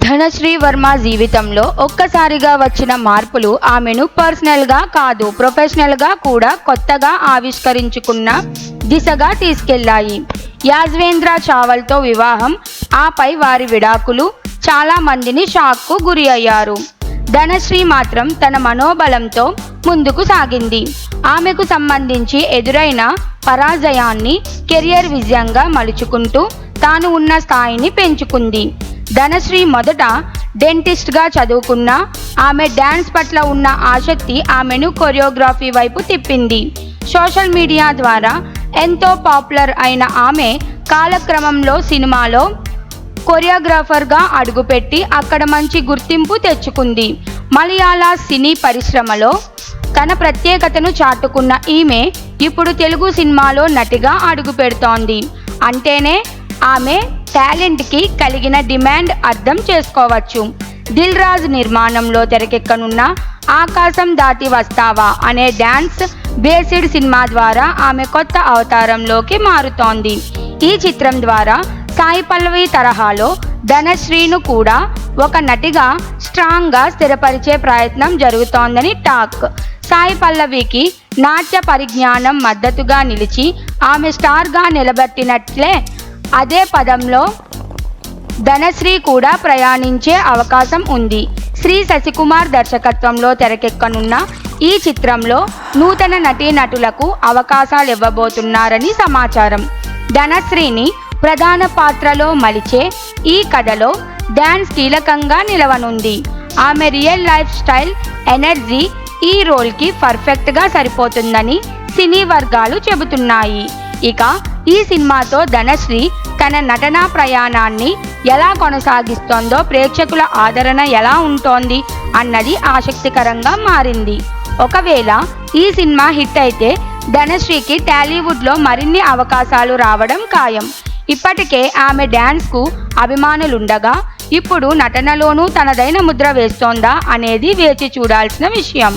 ధనశ్రీ వర్మ జీవితంలో ఒక్కసారిగా వచ్చిన మార్పులు ఆమెను పర్సనల్గా కాదు ప్రొఫెషనల్గా కూడా కొత్తగా ఆవిష్కరించుకున్న దిశగా తీసుకెళ్ళాయి. యాజ్వేంద్ర చావల్తో వివాహం ఆపై వారి విడాకులు చాలా మందిని షాక్కు గురి అయ్యారు. ధనశ్రీ మాత్రం తన మనోబలంతో ముందుకు సాగింది. ఆమెకు సంబంధించి ఎదురైన పరాజయాన్ని కెరియర్ విజయంగా మలుచుకుంటూ తాను ఉన్న స్థాయిని పెంచుకుంది. ధనశ్రీ మొదట డెంటిస్ట్గా చదువుకున్న ఆమె డ్యాన్స్ పట్ల ఉన్న ఆసక్తి ఆమెను కొరియోగ్రఫీ వైపు తిప్పింది. సోషల్ మీడియా ద్వారా ఎంతో పాపులర్ అయిన ఆమె కాలక్రమంలో సినిమాలో కొరియోగ్రాఫర్గా అడుగుపెట్టి అక్కడ మంచి గుర్తింపు తెచ్చుకుంది. మలయాళ సినీ పరిశ్రమలో తన ప్రత్యేకతను చాటుకున్న ఈమె ఇప్పుడు తెలుగు సినిమాలో నటిగా అడుగుపెడుతోంది. అంటేనే ఆమె టాలెంట్కి కలిగిన డిమాండ్ అర్థం చేసుకోవచ్చు. దిల్ రాజు నిర్మాణంలో తెరకెక్కనున్న ఆకాశం దాటి వస్తావా అనే డ్యాన్స్ బేసిడ్ సినిమా ద్వారా ఆమె కొత్త అవతారంలోకి మారుతోంది. ఈ చిత్రం ద్వారా సాయి పల్లవి తరహాలో ధనశ్రీను కూడా ఒక నటిగా స్ట్రాంగ్గా స్థిరపరిచే ప్రయత్నం జరుగుతోందని టాక్. సాయి పల్లవికి నాట్య పరిజ్ఞానం మద్దతుగా నిలిచి ఆమె స్టార్గా నిలబెట్టినట్లే అదే పదంలో ధనశ్రీ కూడా ప్రయాణించే అవకాశం ఉంది. శ్రీ శశికుమార్ దర్శకత్వంలో తెరకెక్కనున్న ఈ చిత్రంలో నూతన నటీనటులకు అవకాశాలు ఇవ్వబోతున్నారని సమాచారం. ధనశ్రీని ప్రధాన పాత్రలో మలిచే ఈ కథలో డాన్స్ కీలకంగా నిలవనుంది. ఆమె రియల్ లైఫ్ స్టైల్ ఎనర్జీ ఈ రోల్కి పర్ఫెక్ట్గా సరిపోతుందని సినీ వర్గాలు చెబుతున్నాయి. ఇక ఈ సినిమాతో ధనశ్రీ తన నటనా ప్రయాణాన్ని ఎలా కొనసాగిస్తోందో ప్రేక్షకుల ఆదరణ ఎలా ఉంటోంది అన్నది ఆసక్తికరంగా మారింది. ఒకవేళ ఈ సినిమా హిట్ అయితే ధనశ్రీకి టాలీవుడ్లో మరిన్ని అవకాశాలు రావడం ఖాయం. ఇప్పటికే ఆమె డ్యాన్స్కు అభిమానులుండగా ఇప్పుడు నటనలోనూ తనదైన ముద్ర వేస్తోందా అనేది వేచి చూడాల్సిన విషయం.